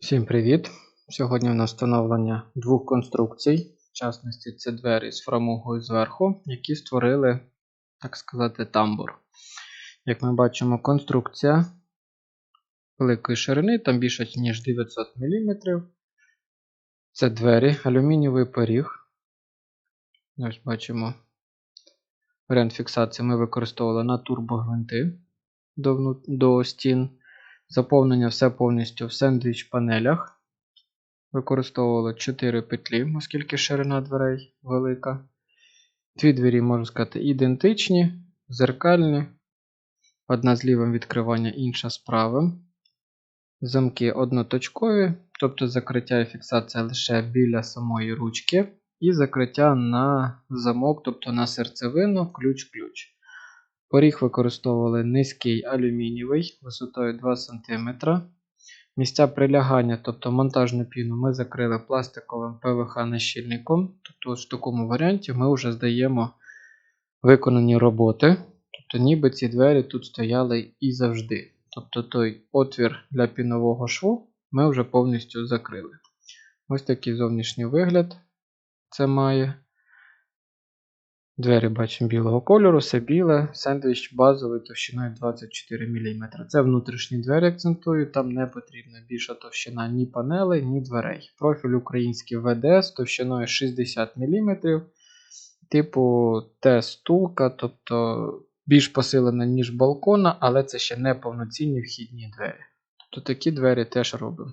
Всім привіт! Сьогодні у нас встановлення двох конструкцій. В частності це двері з фрамугою зверху, які створили, так сказати, тамбур. Як ми бачимо, конструкція великої ширини, там більше ніж 900 мм. Це двері, алюмінієвий поріг. Ось бачимо. Варіант фіксації ми використовували на турбогвинти до, до стін. Заповнення все повністю в сендвіч панелях. Використовували 4 петлі, оскільки ширина дверей велика. Дві двері, можна сказати, ідентичні, зеркальні. Одна з лівим відкривання, інша з правим. Замки одноточкові, тобто закриття і фіксація лише біля самої ручки. І закриття на замок, тобто на серцевину, ключ-ключ. Поріг використовували низький алюмінієвий висотою 2 см. Місця прилягання, тобто монтажну піну, ми закрили пластиковим ПВХ-нащільником. Тобто в такому варіанті ми вже здаємо виконані роботи. Тобто ніби ці двері тут стояли і завжди. Тобто той отвір для пінового шву ми вже повністю закрили. Ось такий зовнішній вигляд це має. Двері бачимо білого кольору, все біле, сендвіч базовий товщиною 24 мм. Це внутрішні двері акцентую, там не потрібна більша товщина ні панелей, ні дверей. Профіль український ВДС товщиною 60 мм, типу Т-стулка, тобто більш посилена, ніж балкона, але це ще не повноцінні вхідні двері. Тобто такі двері теж робимо.